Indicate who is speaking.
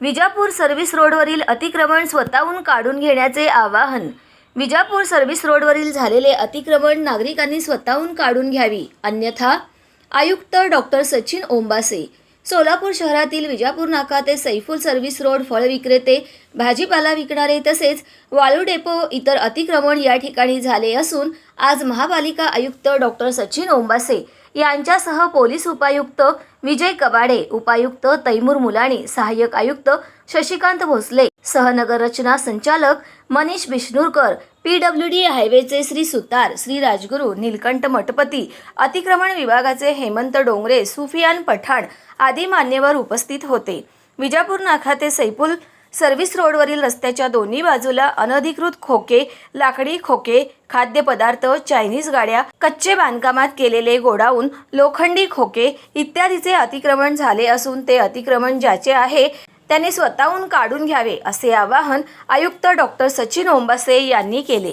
Speaker 1: Vijapur service रोडवरील अतिक्रमण स्वतःहून काढून घेण्याचे आवाहन. विजापूर सर्व्हिस रोडवरील झालेले अतिक्रमण नागरिकांनी स्वतःहून काढून घ्यावी. अन्यथा आयुक्त डॉक्टर सचिन ओंबासे सोलापूर शहरातील विजापूर नाका ते सैफुल सर्व्हिस रोड फळ विक्रेते भाजीपाला विकणारे तसेच वाळू डेपो इतर अतिक्रमण या ठिकाणी झाले असून आज महापालिका आयुक्त डॉक्टर सचिन ओंबासे यांच्यासह पोलीस उपायुक्त विजय कबाडे उपायुक्त तैमूर मुलाणी सहाय्यक आयुक्त शशिकांत भोसले सहनगर रचना संचालक Manish Vishnurkar P W D हायवेचे Shri Sutar Shri Rajguru Nilkanth Mathpati अतिक्रमण विभागाचे हेमंत डोंगरे सुफियान पठाण आदी मान्यवर उपस्थित होते. विजापूर नाखाते सैपुल सर्व्हिस रोडवरील रस्त्याच्या दोन्ही बाजूला अनधिकृत खोके लाकडी खोके खाद्यपदार्थ चायनीज गाड्या कच्चे बांधकामात केलेले गोडाऊन लोखंडी खोके इत्यादीचे अतिक्रमण झाले असून ते अतिक्रमण ज्याचे आहे त्याने स्वतःहून काढून घ्यावे असे आवाहन आयुक्त डॉक्टर सचिन ओंबासे यांनी केले.